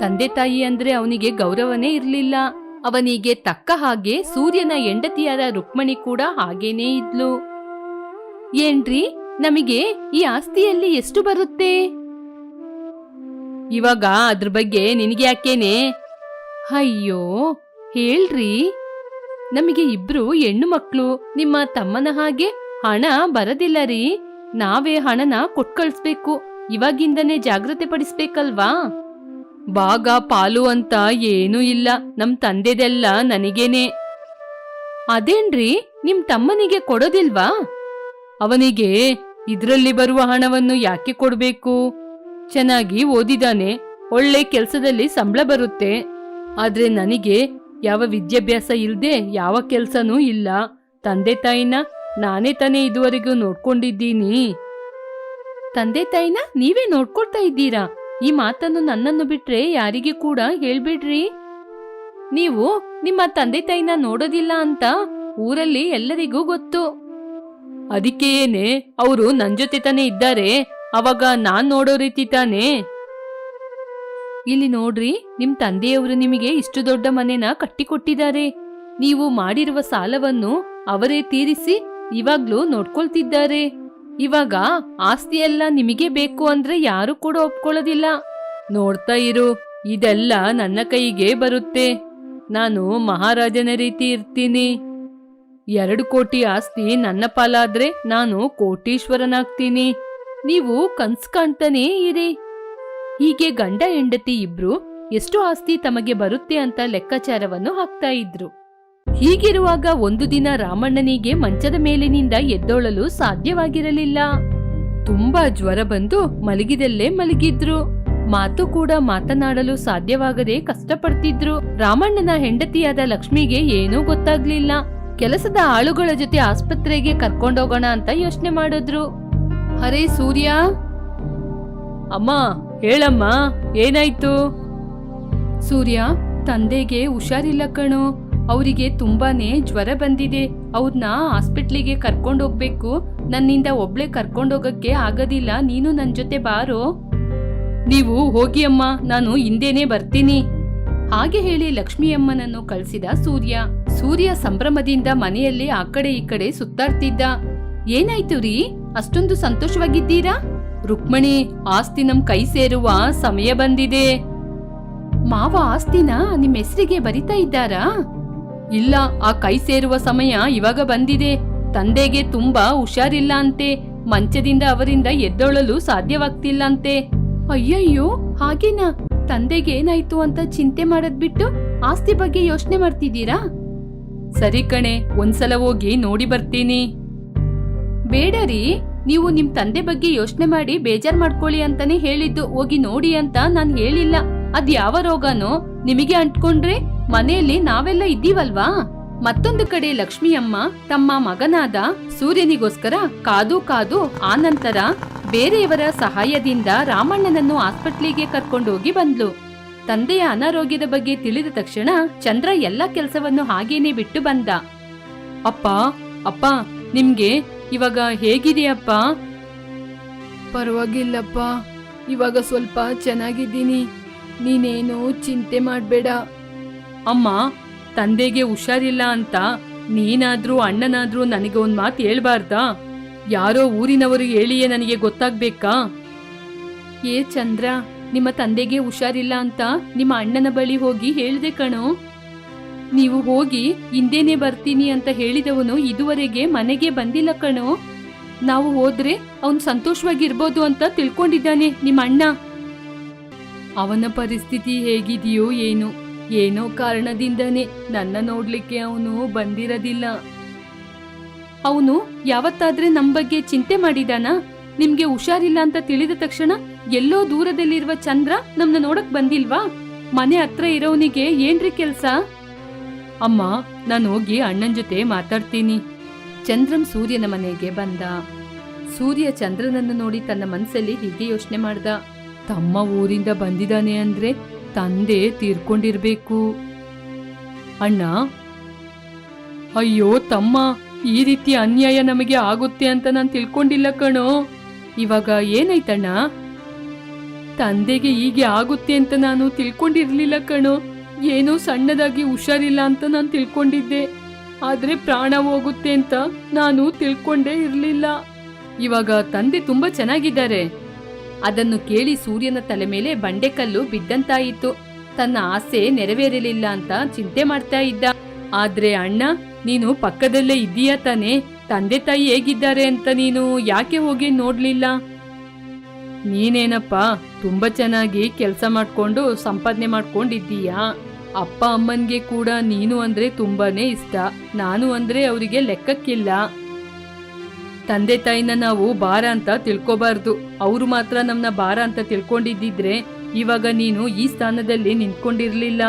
ತಂದೆ ತಾಯಿ ಅಂದ್ರೆ ಅವನಿಗೆ ಗೌರವನೇ ಇರ್ಲಿಲ್ಲ. ಅವನಿಗೆ ತಕ್ಕ ಹಾಗೆ ಸೂರ್ಯನ ಹೆಂಡತಿಯಾದ ರುಕ್ಮಣಿ ಕೂಡ ಹಾಗೇನೇ ಇದ್ಲು. ಏನ್ರಿ, ನಮಗೆ ಈ ಆಸ್ತಿಯಲ್ಲಿ ಎಷ್ಟು ಬರುತ್ತೆ? ಇವಾಗ ಅದ್ರ ಬಗ್ಗೆ ನಿನಗೆ ಯಾಕೇನೆ? ಅಯ್ಯೋ, ಹೇಳ್ರಿ. ನಮಗೆ ಇಬ್ರು ಹೆಣ್ಣು ಮಕ್ಕಳು ನಿಮ್ಮ ತಮ್ಮನ ಹಾಗೆ ಹಣ ಬರದಿಲ್ಲ ರೀ. ನಾವೇ ಹಣನ ಕೊಟ್ ಕಳಿಸ್ಬೇಕು ಇವಾಗಿಂದನೇ ಜಾಗ್ರತೆ ಪಡಿಸ್ಬೇಕಲ್ವಾ? ಭಾಗ ಪಾಲು ಅಂತ ಏನೂ ಇಲ್ಲ. ನಮ್ ತಂದೆದೆಲ್ಲ ನನಗೇನೆ. ಅದೇನ್ರಿ, ನಿಮ್ ತಮ್ಮನಿಗೆ ಕೊಡೋದಿಲ್ವಾ? ಅವನಿಗೆ ಇದ್ರಲ್ಲಿ ಬರುವ ಹಣವನ್ನು ಯಾಕೆ ಕೊಡ್ಬೇಕು? ಚೆನ್ನಾಗಿ ಓದಿದಾನೆ, ಒಳ್ಳೆ ಕೆಲಸದಲ್ಲಿ ಸಂಬಳ ಬರುತ್ತೆ. ಆದ್ರೆ ನನಗೆ ಯಾವ ವಿದ್ಯಾಭ್ಯಾಸ ಇಲ್ಲದೆ ಯಾವ ಕೆಲಸನೂ ಇಲ್ಲ. ತಂದೆ ತಾಯಿನ ನಾನೇ ತಾನೇ ಇದುವರೆಗೂ ನೋಡ್ಕೊಂಡಿದ್ದೀನಿ. ತಂದೆ ತಾಯಿನ ನೀವೇ ನೋಡ್ಕೊಳ್ತಾ ಇದ್ದೀರಾ? ಈ ಮಾತನ್ನು ನನ್ನನ್ನು ಬಿಟ್ರೆ ಯಾರಿಗೆ ಕೂಡ ಹೇಳ್ಬಿಡ್ರಿ. ನೀವು ನಿಮ್ಮ ತಂದೆ ತಾಯಿನ ನೋಡೋದಿಲ್ಲ ಅಂತ ಊರಲ್ಲಿ ಎಲ್ಲರಿಗೂ ಗೊತ್ತು. ಅದಕ್ಕೆ ಏನೇ, ಅವರು ನನ್ ಜೊತೆ ತಾನೇ ಇದ್ದಾರೆ. ಅವಾಗ ನಾನ್ ನೋಡೋ ರೀತಿ ತಾನೇ? ಇಲ್ಲಿ ನೋಡ್ರಿ, ನಿಮ್ ತಂದೆಯವರು ನಿಮಗೆ ಇಷ್ಟು ದೊಡ್ಡ ಮನೆನ ಕಟ್ಟಿಕೊಟ್ಟಿದ್ದಾರೆ. ನೀವು ಮಾಡಿರುವ ಸಾಲವನ್ನು ಅವರೇ ತೀರಿಸಿ ಇವಾಗ್ಲೂ ನೋಡ್ಕೊಳ್ತಿದ್ದಾರೆ. ಇವಾಗ ಆಸ್ತಿ ಎಲ್ಲ ನಿಮಗೆ ಬೇಕು ಅಂದ್ರೆ ಯಾರು ಕೂಡ ಒಪ್ಕೊಳ್ಳೋದಿಲ್ಲ. ನೋಡ್ತಾ ಇರು, ಇದೆಲ್ಲ ನನ್ನ ಕೈಗೆ ಬರುತ್ತೆ. ನಾನು ಮಹಾರಾಜನ ರೀತಿ ಇರ್ತೀನಿ. ಎರಡು ಕೋಟಿ ಆಸ್ತಿ ನನ್ನ ಪಾಲಾದ್ರೆ ನಾನು ಕೋಟೀಶ್ವರನಾಗ್ತೀನಿ. ನೀವು ಕನ್ಸ್ ಕಾಣ್ತಾನೇ ಇರಿ. ಹೀಗೆ ಗಂಡ ಹೆಂಡತಿ ಇಬ್ರು ಎಷ್ಟು ಆಸ್ತಿ ತಮಗೆ ಬರುತ್ತೆ ಅಂತ ಲೆಕ್ಕಾಚಾರವನ್ನು ಹಾಕ್ತಾ ಇದ್ರು. ಹೀಗಿರುವಾಗ ಒಂದು ದಿನ ರಾಮಣ್ಣನಿಗೆ ಮಂಚದ ಮೇಲಿನಿಂದ ಎದ್ದೊಳಲು ಸಾಧ್ಯವಾಗಿರಲಿಲ್ಲ. ತುಂಬಾ ಜ್ವರ ಬಂದು ಮಲಗಿದಲ್ಲೇ ಮಲಗಿದ್ರು. ಮಾತು ಕೂಡ ಮಾತನಾಡಲು ಸಾಧ್ಯವಾಗದೆ ಕಷ್ಟಪಡ್ತಿದ್ರು. ರಾಮಣ್ಣನ ಹೆಂಡತಿಯಾದ ಲಕ್ಷ್ಮಿಗೆ ಏನೂ ಗೊತ್ತಾಗ್ಲಿಲ್ಲ. ಕೆಲಸದ ಆಳುಗಳ ಜೊತೆ ಆಸ್ಪತ್ರೆಗೆ ಕರ್ಕೊಂಡೋಗೋಣ ಅಂತ ಯೋಚನೆ ಮಾಡಿದ್ರು. ಹರೇ ಸೂರ್ಯ. ಅಮ್ಮ, ಹೇಳಮ್ಮ, ಏನಾಯ್ತು? ಸೂರ್ಯ, ತಂದೆಗೆ ಹುಷಾರಿಲ್ಲ ಕಣೋ. ಅವರಿಗೆ ತುಂಬಾನೇ ಜ್ವರ ಬಂದಿದೆ. ಅವ್ರನ್ನ ಹಾಸ್ಪಿಟ್ಲಿಗೆ ಕರ್ಕೊಂಡೋಗ್ಬೇಕು ನನ್ನಿಂದ ಒಬ್ಳೆ ಕರ್ಕೊಂಡೋಗಕ್ಕೆ ಆಗೋದಿಲ್ಲ. ನೀನು ನನ್ನ ಜೊತೆ ಬಾರೋ. ನೀವು ಹೋಗಿ ಅಮ್ಮ, ನಾನು ಹಿಂದೇನೆ ಬರ್ತೀನಿ. ಹಾಗೆ ಹೇಳಿ ಲಕ್ಷ್ಮಿಯಮ್ಮನನ್ನು ಕಳಿಸಿದ ಸೂರ್ಯ. ಸೂರ್ಯ ಸಂಭ್ರಮದಿಂದ ಮನೆಯಲ್ಲಿ ಆ ಕಡೆ ಈ ಕಡೆ ಸುತ್ತಾಡ್ತಿದ್ದ. ಏನಾಯ್ತು ರೀ? ಅಷ್ಟೊಂದು ಸಂತೋಷವಾಗಿದ್ದೀರಾ? ರುಕ್ಮಣಿ, ಆಸ್ತಿ ನಮ್ ಕೈ ಸೇರುವ ಸಮಯ ಬಂದಿದೆ. ಮಾವ ಆಸ್ತಿನ ನಿಮ್ ಹೆಸರಿಗೆ ಬರಿತಾ ಇದ್ದಾರಾ? ಇಲ್ಲ, ಆ ಕೈ ಸೇರುವ ಸಮಯ ಇವಾಗ ಬಂದಿದೆ. ತಂದೆಗೆ ತುಂಬಾ ಹುಷಾರಿಲ್ಲ ಅಂತೆ. ಮಂಚದಿಂದ ಅವರಿಂದ ಎದ್ದೊಳಲು ಸಾಧ್ಯವಾಗ್ತಿಲ್ಲ ಅಂತೆ ಅಯ್ಯಯ್ಯೋ, ಹಾಗೇನಾ? ತಂದೆಗೆ ಏನಾಯ್ತು ಅಂತ ಚಿಂತೆ ಮಾಡದ್ ಬಿಟ್ಟು ಆಸ್ತಿ ಬಗ್ಗೆ ಯೋಚನೆ ಮಾಡ್ತಿದ್ದೀರಾ? ಸರಿ ಕಣೆ, ಒಂದ್ಸಲ ಹೋಗಿ ನೋಡಿ ಬರ್ತೀನಿ. ಬೇಡ ರೀ, ನೀವು ನಿಮ್ ತಂದೆ ಬಗ್ಗೆ ಯೋಚನೆ ಮಾಡಿ ಬೇಜಾರ್ ಮಾಡ್ಕೊಳ್ಳಿ ಅಂತಾನೆ ಹೇಳಿದ್ದು. ಹೋಗಿ ನೋಡಿ ಅಂತ ನಾನ್ ಹೇಳಿಲ್ಲ. ಅದ್ ಯಾವ ರೋಗನೋ? ನಿಮಗೆ ಅಂಟ್ಕೊಂಡ್ರೆ ಮನೆಯಲ್ಲಿ ನಾವೆಲ್ಲ ಇದ್ದೀವಲ್ವಾ? ಮತ್ತೊಂದು ಕಡೆ ಲಕ್ಷ್ಮಿಯಮ್ಮ ತಮ್ಮ ಮಗನಾದ ಸೂರ್ಯನಿಗೋಸ್ಕರ ಕಾದು ಕಾದು ಆನಂತರ ಬೇರೆಯವರ ಸಹಾಯದಿಂದ ರಾಮಣ್ಣನನ್ನು ಆಸ್ಪತ್ರೆಗೆ ಕರ್ಕೊಂಡೋಗಿ ಬಂದ್ಲು. ತಂದೆಯ ಅನಾರೋಗ್ಯದ ಬಗ್ಗೆ ತಿಳಿದ ತಕ್ಷಣ ಚಂದ್ರ ಎಲ್ಲ ಕೆಲಸವನ್ನು ಹಾಗೇನೆ ಬಿಟ್ಟು ಬಂದ. ಅಪ್ಪ ಅಪ್ಪ, ನಿಮ್ಗೆ ಇವಾಗ ಹೇಗಿದೆಯಪ್ಪ ಪರವಾಗಿಲ್ಲಪ್ಪ. ಇವಾಗ ಸ್ವಲ್ಪ ಚೆನ್ನಾಗಿದ್ದೀನಿ. ನೀನೇನು ಚಿಂತೆ ಮಾಡಬೇಡ. ಅಮ್ಮ ತಂದೆಗೆ ಹುಷಾರಿಲ್ಲ ಅಂತ ನೀನಾದ್ರೂ ಅಣ್ಣನಾದ್ರೂ ನನಗೆ ಒಂದು ಮಾತು ಹೇಳ್ಬಾರ್ದಾ? ಯಾರೋ ಊರಿನವರು ಹೇಳಿಯೇ ನನಗೆ ಗೊತ್ತಾಗ್ಬೇಕಾ? ಏ ಚಂದ್ರ ನಿಮ್ಮ ತಂದೆಗೆ ಹುಷಾರಿಲ್ಲ ಅಂತ ನಿಮ್ಮ ಅಣ್ಣನ ಬಳಿ ಹೋಗಿ ಹೇಳ್ದೆ ಕಣೋ. ನೀವು ಹೋಗಿ ಹಿಂದೇನೆ ಬರ್ತೀನಿ ಅಂತ ಹೇಳಿದವನು ಇದುವರೆಗೆ ಮನೆಗೆ ಬಂದಿಲ್ಲ ಕಣೋ. ನಾವು ಹೋದ್ರೆ ಅವನು ಸಂತೋಷವಾಗಿರ್ಬೋದು ಅಂತ ತಿಳ್ಕೊಂಡಿದ್ದಾನೆ ನಿಮ್ಮ ಅಣ್ಣ. ಅವನ ಪರಿಸ್ಥಿತಿ ಹೇಗಿದೆಯೋ ಏನು, ಏನೋ ಕಾರಣದಿಂದನೇ ನನ್ನ ನೋಡ್ಲಿಕ್ಕೆ ಅವನು ಬಂದಿರೋದಿಲ್ಲ. ಅವನು ಯಾವತ್ತಾದ್ರೆ ನಮ್ ಬಗ್ಗೆ ಚಿಂತೆ ಮಾಡಿದಾನ? ನಿಮ್ಗೆ ಹುಷಾರಿಲ್ಲ ಅಂತ ತಿಳಿದ ತಕ್ಷಣ ಎಲ್ಲೋ ದೂರದಲ್ಲಿರುವ ಚಂದ್ರ ನಮ್ನ ನೋಡಕ್ ಬಂದಿಲ್ವಾ? ಮನೆ ಹತ್ರ ಇರೋನಿಗೆ ಏನ್ರಿ ಕೆಲ್ಸ? ಅಮ್ಮ, ನಾನು ಹೋಗಿ ಅಣ್ಣನ ಜೊತೆ ಮಾತಾಡ್ತೀನಿ. ಚಂದ್ರಂ ಸೂರ್ಯನ ಮನೆಗೆ ಬಂದ. ಸೂರ್ಯ ಚಂದ್ರನನ್ನು ನೋಡಿ ತನ್ನ ಮನಸ್ಸಲ್ಲಿ ಹೀಗೆ ಯೋಚನೆ ಮಾಡ್ದ. ತಮ್ಮ ಊರಿಂದ ಬಂದಿದ್ದಾನೆ ಅಂದ್ರೆ ತಂದೆ ತೀರ್ಕೊಂಡಿರ್ಬೇಕು. ಅಣ್ಣ, ಅಯ್ಯೋ ತಮ್ಮ, ಈ ರೀತಿ ಅನ್ಯಾಯ ನಮಗೆ ಆಗುತ್ತೆ ಅಂತ ನಾನು ತಿಳ್ಕೊಂಡಿಲ್ಲ ಕಣೋ. ಇವಾಗ ಏನಾಯ್ತಣ್ಣ? ತಂದೆಗೆ ಹೀಗೆ ಆಗುತ್ತೆ ಅಂತ ನಾನು ತಿಳ್ಕೊಂಡಿರ್ಲಿಲ್ಲ ಕಣೋ. ಏನೋ ಸಣ್ಣದಾಗಿ ಹುಷಾರಿಲ್ಲ ಅಂತ ನಾನು ತಿಳ್ಕೊಂಡಿದ್ದೆ. ಆದ್ರೆ ಪ್ರಾಣ ಹೋಗುತ್ತೆ ಅಂತ ನಾನು ತಿಳ್ಕೊಂಡೇ ಇರಲಿಲ್ಲ. ಇವಾಗ ತಂದೆ ತುಂಬಾ ಚೆನ್ನಾಗಿದ್ದಾರೆ. ಅದನ್ನು ಕೇಳಿ ಸೂರ್ಯನ ತಲೆ ಮೇಲೆ ಬಂಡೆಕಲ್ಲು ಬಿದ್ದಂತಾಯಿತು. ತನ್ನ ಆಸೆ ನೆರವೇರಲಿಲ್ಲ ಅಂತ ಚಿಂತೆ ಮಾಡ್ತಾ ಇದ್ದ. ಆದ್ರೆ ಅಣ್ಣ, ನೀನು ಪಕ್ಕದಲ್ಲೇ ಇದೀಯಾ ತಾನೆ? ತಂದೆ ತಾಯಿ ಹೇಗಿದ್ದಾರೆ ಅಂತ ನೀನು ಯಾಕೆ ಹೋಗಿ ನೋಡ್ಲಿಲ್ಲ? ನೀನೇನಪ್ಪ, ತುಂಬಾ ಚೆನ್ನಾಗಿ ಕೆಲಸ ಮಾಡ್ಕೊಂಡು ಸಂಪಾದನೆ ಮಾಡ್ಕೊಂಡಿದ್ದೀಯಾ? ಅಪ್ಪ ಅಮ್ಮನ್ಗೆ ಕೂಡ ನೀನು ಅಂದ್ರೆ ತುಂಬಾನೇ ಇಷ್ಟ. ನಾನು ಅಂದ್ರೆ ಅವರಿಗೆ ಲೆಕ್ಕಕ್ಕಿಲ್ಲ. ತಂದೆ ತಾಯಿನ ನಾವು ಭಾರ ಅಂತ ತಿಳ್ಕೊಬಾರ್ದು. ಅವರು ಮಾತ್ರ ನಮ್ನ ಭಾರ ಅಂತ ತಿಳ್ಕೊಂಡಿದ್ದಿದ್ರೆ ಇವಾಗ ನೀನು ಈ ಸ್ಥಾನದಲ್ಲಿ ನಿಂತ್ಕೊಂಡಿರ್ಲಿಲ್ಲ.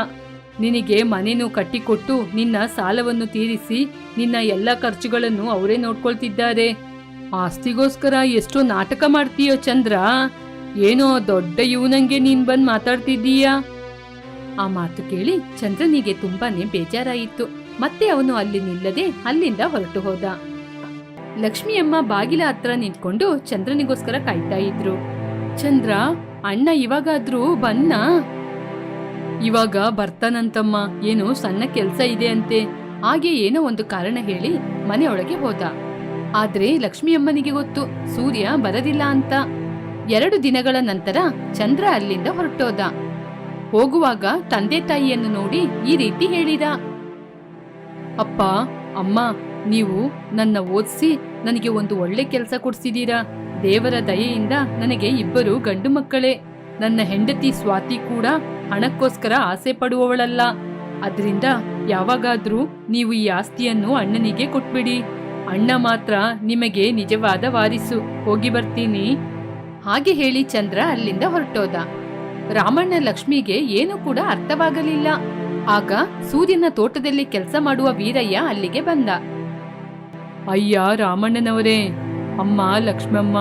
ನಿನಗೆ ಮನೆನೂ ಕಟ್ಟಿಕೊಟ್ಟು ನಿನ್ನ ಸಾಲವನ್ನು ತೀರಿಸಿ ನಿನ್ನ ಎಲ್ಲ ಖರ್ಚುಗಳನ್ನು ಅವರೇ ನೋಡ್ಕೊಳ್ತಿದ್ದಾರೆ. ಆಸ್ತಿಗೋಸ್ಕರ ಎಷ್ಟೋ ನಾಟಕ ಮಾಡ್ತೀಯೋ ಚಂದ್ರ. ಏನೋ ದೊಡ್ಡ ಇವನಂಗೆ ನೀನ್ ಬಂದ್ ಮಾತಾಡ್ತಿದ್ದೀಯಾ? ಆ ಮಾತು ಕೇಳಿ ಚಂದ್ರನಿಗೆ ತುಂಬಾನೇ ಬೇಜಾರಾಯಿತು. ಮತ್ತೆ ಅವನು ಅಲ್ಲಿ ನಿಲ್ಲದೆ ಅಲ್ಲಿಂದ ಹೊರಟು ಹೋದ. ಲಕ್ಷ್ಮಿಯಮ್ಮ ಬಾಗಿಲ ಹತ್ರ ನಿಂತ್ಕೊಂಡು ಚಂದ್ರನಿಗೋಸ್ಕರ ಕಾಯ್ತಾ ಇದ್ರು. ಚಂದ್ರ, ಅಣ್ಣ ಇವಾಗಾದ್ರೂ ಬನ್ನ? ಇವಾಗ ಬರ್ತಾನಂತಮ್ಮ, ಏನು ಸಣ್ಣ ಕೆಲ್ಸ ಇದೆ ಅಂತೆ. ಹಾಗೆ ಏನೋ ಒಂದು ಕಾರಣ ಹೇಳಿ ಮನೆಯೊಳಗೆ ಹೋದ. ಆದ್ರೆ ಲಕ್ಷ್ಮಿಯಮ್ಮನಿಗೆ ಗೊತ್ತು, ಸೂರ್ಯ ಬರದಿಲ್ಲ ಅಂತ. ಎರಡು ದಿನಗಳ ನಂತರ ಚಂದ್ರ ಅಲ್ಲಿಂದ ಹೊರಟೋದ. ಹೋಗುವಾಗ ತಂದೆ ತಾಯಿಯನ್ನು ನೋಡಿ ಈ ರೀತಿ ಹೇಳಿದ. ಅಪ್ಪ, ಅಮ್ಮ, ನೀವು ನನ್ನ ಓದಿಸಿ ನನಗೆ ಒಂದು ಒಳ್ಳೆ ಕೆಲಸ ಕೊಡಿಸಿದ್ದೀರಾ ದೇವರ ದಯೆಯಿಂದ ನನಗೆ ಇಬ್ಬರು ಗಂಡು ಮಕ್ಕಳೇ. ನನ್ನ ಹೆಂಡತಿ ಸ್ವಾತಿ ಕೂಡ ಹಣಕ್ಕೋಸ್ಕರ ಆಸೆ ಪಡುವವಳಲ್ಲ. ಅದರಿಂದ ಯಾವಾಗಾದರೂ ನೀವು ಈ ಆಸ್ತಿಯನ್ನು ಅಣ್ಣನಿಗೆ ಕೊಟ್ಬಿಡಿ. ಅಣ್ಣ ಮಾತ್ರ ನಿಮಗೆ ನಿಜವಾದ ವಾರಿಸು. ಹೋಗಿ ಬರ್ತೀನಿ. ಹಾಗೆ ಹೇಳಿ ಚಂದ್ರ ಅಲ್ಲಿಂದ ಹೊರಟೋದ. ರಾಮಣ್ಣ ಲಕ್ಷ್ಮಿಗೆ ಏನು ಕೂಡ ಅರ್ಥವಾಗಲಿಲ್ಲ. ಆಗ ಸೂರ್ಯನ ತೋಟದಲ್ಲಿ ಕೆಲಸ ಮಾಡುವ ವೀರಯ್ಯ ಅಲ್ಲಿಗೆ ಬಂದ. ಅಯ್ಯ ರಾಮಣ್ಣನವರೇ, ಅಮ್ಮ, ಲಕ್ಷ್ಮಮ್ಮ,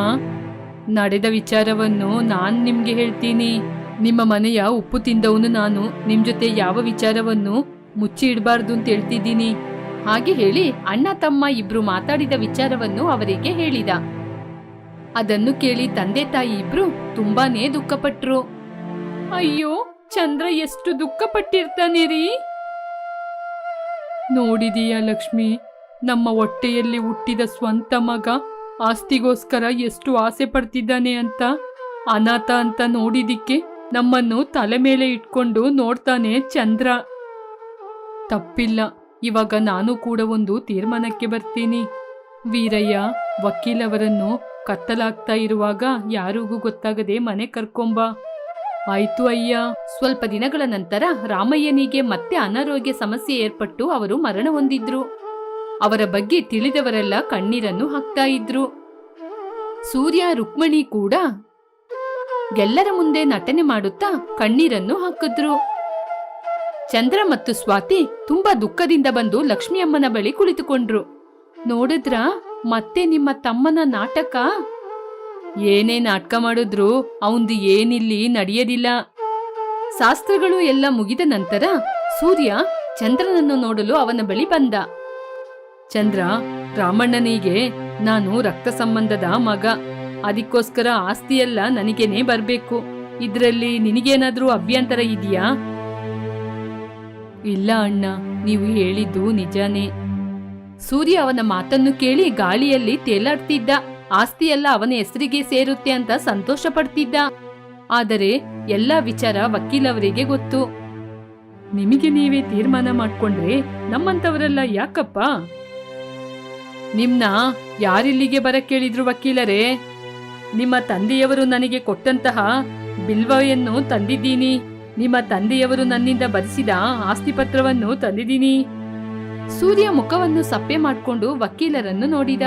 ನಡೆದ ವಿಚಾರವನ್ನು ನಾನ್ ನಿಮ್ಗೆ ಹೇಳ್ತೀನಿ. ನಿಮ್ಮ ಮನೆಯ ಉಪ್ಪು ತಿಂದವನು ನಾನು, ನಿಮ್ ಜೊತೆ ಯಾವ ವಿಚಾರವನ್ನು ಮುಚ್ಚಿ ಇಡಬಾರ್ದು ಅಂತ ಹೇಳ್ತಿದ್ದೀನಿ. ಹಾಗೆ ಹೇಳಿ ಅಣ್ಣ ತಮ್ಮ ಇಬ್ರು ಮಾತಾಡಿದ ವಿಚಾರವನ್ನು ಅವರಿಗೆ ಹೇಳಿದ. ಅದನ್ನು ಕೇಳಿ ತಂದೆ ತಾಯಿ ಇಬ್ರು ತುಂಬಾನೇ ದುಃಖಪಟ್ರು. ಅಯ್ಯೋ, ಚಂದ್ರ ಎಷ್ಟು ದುಃಖಪಟ್ಟಿರ್ತಾನೆ ರೀ ನೋಡಿದೀಯ ಲಕ್ಷ್ಮಿ, ನಮ್ಮ ಹೊಟ್ಟೆಯಲ್ಲಿ ಹುಟ್ಟಿದ ಸ್ವಂತ ಮಗ ಆಸ್ತಿಗೋಸ್ಕರ ಎಷ್ಟು ಆಸೆ ಪಡ್ತಿದ್ದಾನೆ ಅಂತ? ಅನಾಥ ಅಂತ ನೋಡಿದಿಕ್ಕೆ ನಮ್ಮನ್ನು ತಲೆ ಮೇಲೆ ಇಟ್ಕೊಂಡು ನೋಡ್ತಾನೆ ಚಂದ್ರ. ತಪ್ಪಿಲ್ಲ, ಇವಾಗ ನಾನು ಕೂಡ ಒಂದು ತೀರ್ಮಾನಕ್ಕೆ ಬರ್ತೀನಿ. ವೀರಯ್ಯ ವಕೀಲವರನ್ನು ಕತ್ತಲಾಗ್ತಾ ಇರುವಾಗ ಯಾರಿಗೂ ಗೊತ್ತಾಗದೆ ಮನೆ ಕರ್ಕೊಂಬ. ಆಯ್ತು ಅಯ್ಯ. ಸ್ವಲ್ಪ ದಿನಗಳ ನಂತರ ರಾಮಯ್ಯನಿಗೆ ಮತ್ತೆ ಅನಾರೋಗ್ಯ ಸಮಸ್ಯೆ ಏರ್ಪಟ್ಟು ಅವರು ಮರಣ ಹೊಂದಿದ್ರು. ಅವರ ಬಗ್ಗೆ ತಿಳಿದವರೆಲ್ಲ ಕಣ್ಣೀರನ್ನು ಹಾಕ್ತಾ ಇದ್ರು. ಸೂರ್ಯ, ರುಕ್ಮಣಿ ಕೂಡ ಎಲ್ಲರ ಮುಂದೆ ನಟನೆ ಮಾಡುತ್ತಾ ಕಣ್ಣೀರನ್ನು ಹಾಕಿದ್ರು. ಚಂದ್ರ ಮತ್ತು ಸ್ವಾತಿ ತುಂಬಾ ದುಃಖದಿಂದ ಬಂದು ಲಕ್ಷ್ಮಿಯಮ್ಮನ ಬಳಿ ಕುಳಿತುಕೊಂಡ್ರು. ನೋಡಿದ್ರ, ಮತ್ತೆ ನಿಮ್ಮ ತಮ್ಮನ ನಾಟಕ? ಏನೇ ನಾಟಕ ಮಾಡಿದ್ರು ಅವಂದು ಏನಿಲ್ಲಿ ನಡೆಯೋದಿಲ್ಲ. ಶಾಸ್ತ್ರಗಳು ಎಲ್ಲ ಮುಗಿದ ನಂತರ ಸೂರ್ಯ ಚಂದ್ರನನ್ನು ನೋಡಲು ಅವನ ಬಳಿ ಬಂದ. ಚಂದ್ರ, ರಾಮಣ್ಣನಿಗೆ ನಾನು ರಕ್ತ ಸಂಬಂಧದ ಮಗ. ಅದಕ್ಕೋಸ್ಕರ ಆಸ್ತಿಯೆಲ್ಲ ನನಗೇನೆ ಬರಬೇಕು. ಇದರಲ್ಲಿ ನಿನಗೇನಾದ್ರೂ ಅಭ್ಯಂತರ ಇದೆಯಾ? ಇಲ್ಲ ಅಣ್ಣ, ನೀವು ಹೇಳಿದ್ದು ನಿಜಾನೇ. ಸೂರ್ಯ ಅವನ ಮಾತನ್ನು ಕೇಳಿ ಗಾಳಿಯಲ್ಲಿ ತೇಲಾಡ್ತಿದ್ದ. ಆಸ್ತಿಯೆಲ್ಲ ಅವನ ಹೆಸರಿಗೆ ಸೇರುತ್ತೆ ಅಂತ ಸಂತೋಷ ಪಡ್ತಿದ್ದ ಆದರೆ ಎಲ್ಲ ವಿಚಾರ ವಕೀಲವರಿಗೆ ಗೊತ್ತು. ನಿಮಗೆ ನೀವೇ ತೀರ್ಮಾನ ಮಾಡ್ಕೊಂಡ್ರೆ ನಮ್ಮಂತವರೆಲ್ಲ ಯಾಕಪ್ಪ? ನಿಮ್ನ ಯಾರಿಲ್ಲಿಗೆ ಬರ ಕೇಳಿದ್ರು ವಕೀಲರೇ? ನಿಮ್ಮ ತಂದೆಯವರು ನನಗೆ ಕೊಟ್ಟಂತಹ ಬಿಲ್ವಯನ್ನು ತಂದಿದ್ದೀನಿ. ನಿಮ್ಮ ತಂದೆಯವರು ನನ್ನಿಂದ ಬರೆಸಿದ ಆಸ್ತಿ ಪತ್ರವನ್ನು ತಂದಿದ್ದೀನಿ. ಸೂರ್ಯ ಮುಖವನ್ನು ಸಪ್ಪೆ ಮಾಡಿಕೊಂಡು ವಕೀಲರನ್ನು ನೋಡಿದ.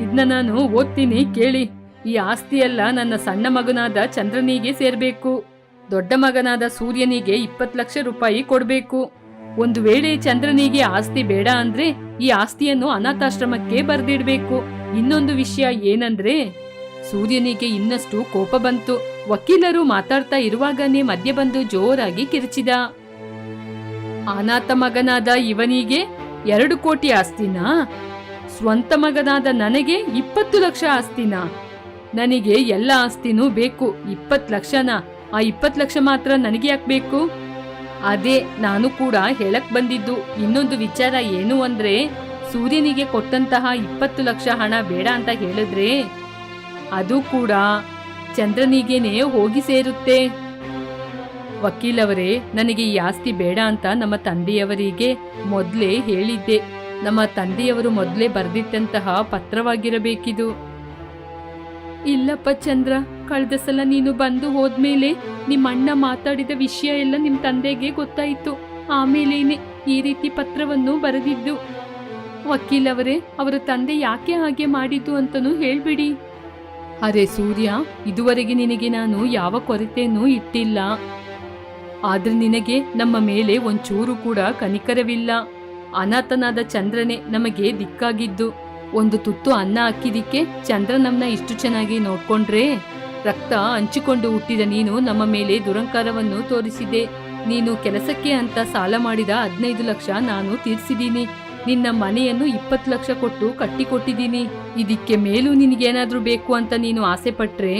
ಇದನ್ನ ನಾನು ಓದ್ತೀನಿ ಕೇಳಿ. ಈ ಆಸ್ತಿಯೆಲ್ಲ ನನ್ನ ಸಣ್ಣ ಮಗನಾದ ಚಂದ್ರನಿಗೆ ಸೇರ್ಬೇಕು. ದೊಡ್ಡ ಮಗನಾದ ಸೂರ್ಯನಿಗೆ ಇಪ್ಪತ್ತು ಲಕ್ಷ ರೂಪಾಯಿ ಕೊಡಬೇಕು. ಒಂದು ವೇಳೆ ಚಂದ್ರನಿಗೆ ಆಸ್ತಿ ಬೇಡ ಅಂದ್ರೆ ಈ ಆಸ್ತಿಯನ್ನು ಅನಾಥಾಶ್ರಮಕ್ಕೆ ಬರ್ದಿಡ್ಬೇಕು. ಇನ್ನೊಂದು ವಿಷಯ ಏನಂದ್ರೆ, ಸೂರ್ಯನಿಗೆ ಇನ್ನಷ್ಟು ಕೋಪ ಬಂತು. ವಕೀಲರು ಮಾತಾಡ್ತಾ ಇರುವಾಗನೇ ಮಧ್ಯೆ ಬಂದು ಜೋರಾಗಿ ಕಿರಿಚಿದ. ಅನಾಥ ಮಗನಾದ ಇವನಿಗೆ ಎರಡು ಕೋಟಿ ಆಸ್ತಿನಾ? ಸ್ವಂತ ಮಗನಾದ ನನಗೆ ಇಪ್ಪತ್ತು ಲಕ್ಷ ಆಸ್ತಿನಾ? ನನಗೆ ಎಲ್ಲ ಆಸ್ತಿನೂ ಬೇಕು, ಇಪ್ಪತ್ತು ಲಕ್ಷನ? ಆ ಇಪ್ಪತ್ತು ಲಕ್ಷ ಮಾತ್ರ ನನಗೆ ಯಾಕೆ ಬೇಕು? ಅದೇ ನಾನು ಕೂಡ ಹೇಳಕ್ ಬಂದಿದ್ದು, ಇನ್ನೊಂದು ವಿಚಾರ ಏನು ಅಂದ್ರೆ, ಸೂರ್ಯನಿಗೆ ಕೊಟ್ಟಂತಹ ಇಪ್ಪತ್ತು ಲಕ್ಷ ಹಣ ಬೇಡ ಅಂತ ಹೇಳಿದ್ರೆ, ಅದು ಕೂಡ ಚಂದ್ರನಿಗೇನೆ ಹೋಗಿ ಸೇರುತ್ತೆ. ವಕೀಲವರೇ, ನನಗೆ ಈ ಆಸ್ತಿ ಬೇಡ ಅಂತ ನಮ್ಮ ತಂದೆಯವರಿಗೆ ಮೊದಲೇ ಹೇಳಿದ್ದೆ. ನಮ್ಮ ತಂದೆಯವರು ಮೊದಲೇ ಬರೆದಿಟ್ಟಂತಹ ಪತ್ರವಾಗಿರಬೇಕಿದು. ಇಲ್ಲಪ್ಪ ಚಂದ್ರ, ಕಳೆದ ಸಲ ನೀನು ಬಂದು ಹೋದ್ಮೇಲೆ ನಿಮ್ಮ ಅಣ್ಣ ಮಾತಾಡಿದ ವಿಷಯ ಎಲ್ಲ ನಿಮ್ಮ ತಂದೆಗೆ ಗೊತ್ತಾಯಿತು. ಆಮೇಲೇನೆ ಈ ರೀತಿ ಪತ್ರವನ್ನು ಬರೆದಿದ್ದು. ವಕೀಲವರೇ ಅವರ ತಂದೆ ಯಾಕೆ ಹಾಗೆ ಮಾಡಿದ್ದು ಅಂತನೂ ಹೇಳ್ಬಿಡಿ. ಅರೆ ಸೂರ್ಯ, ಇದುವರೆಗೆ ನಿನಗೆ ನಾನು ಯಾವ ಕೊರತೆಯನ್ನು ಇಟ್ಟಿಲ್ಲ. ಆದ್ರೆ ನಿನಗೆ ನಮ್ಮ ಮೇಲೆ ಒಂಚೂರು ಕೂಡ ಕನಿಕರವಿಲ್ಲ. ಅನಾಥನಾದ ಚಂದ್ರನೇ ನಮಗೆ ದಿಕ್ಕಾಗಿದ್ದು. ಒಂದು ತುತ್ತು ಅನ್ನ ಹಾಕಿದಿಕ್ಕೆ ಚಂದ್ರ ನಮ್ಮನ್ನ ಇಷ್ಟು ಚೆನ್ನಾಗಿ ನೋಡ್ಕೊಂಡ್ರೆ? ರಕ್ತ ಹಂಚಿಕೊಂಡು ಹುಟ್ಟಿದ ನೀನು ನಮ್ಮ ಮೇಲೆ ದುರಂಕಾರವನ್ನು ತೋರಿಸಿದೆ. ನೀನು ಕೆಲಸಕ್ಕೆ ಅಂತ ಸಾಲ ಮಾಡಿದ ಹದಿನೈದು ಲಕ್ಷ ನಾನು ತೀರ್ಸಿದ್ದೀನಿ. ನಿನ್ನ ಮನೆಯನ್ನು ಇಪ್ಪತ್ತು ಲಕ್ಷ ಕೊಟ್ಟು ಕಟ್ಟಿಕೊಟ್ಟಿದ್ದೀನಿ. ಇದಕ್ಕೆ ಮೇಲೂ ನಿನಗೇನಾದ್ರೂ ಬೇಕು ಅಂತ ನೀನು ಆಸೆ ಪಟ್ರೆ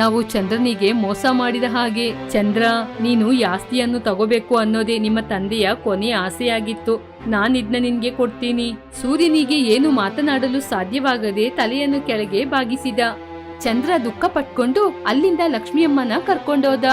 ನಾವು ಚಂದ್ರನಿಗೆ ಮೋಸ ಮಾಡಿದ ಹಾಗೆ. ಚಂದ್ರ, ನೀನು ಈ ಆಸ್ತಿಯನ್ನು ತಗೋಬೇಕು ಅನ್ನೋದೇ ನಿಮ್ಮ ತಂದೆಯ ಕೊನೆಯ ಆಸೆಯಾಗಿತ್ತು. ನಾನಿದ್ನ ನಿನ್ಗೆ ಕೊಡ್ತೀನಿ. ಸೂರ್ಯನಿಗೆ ಏನು ಮಾತನಾಡಲು ಸಾಧ್ಯವಾಗದೆ ತಲೆಯನ್ನು ಕೆಳಗೆ ಬಾಗಿಸಿದ. ಚಂದ್ರ ದುಃಖ ಪಟ್ಕೊಂಡು ಅಲ್ಲಿಂದ ಲಕ್ಷ್ಮಿಯಮ್ಮನ ಕರ್ಕೊಂಡೋದ.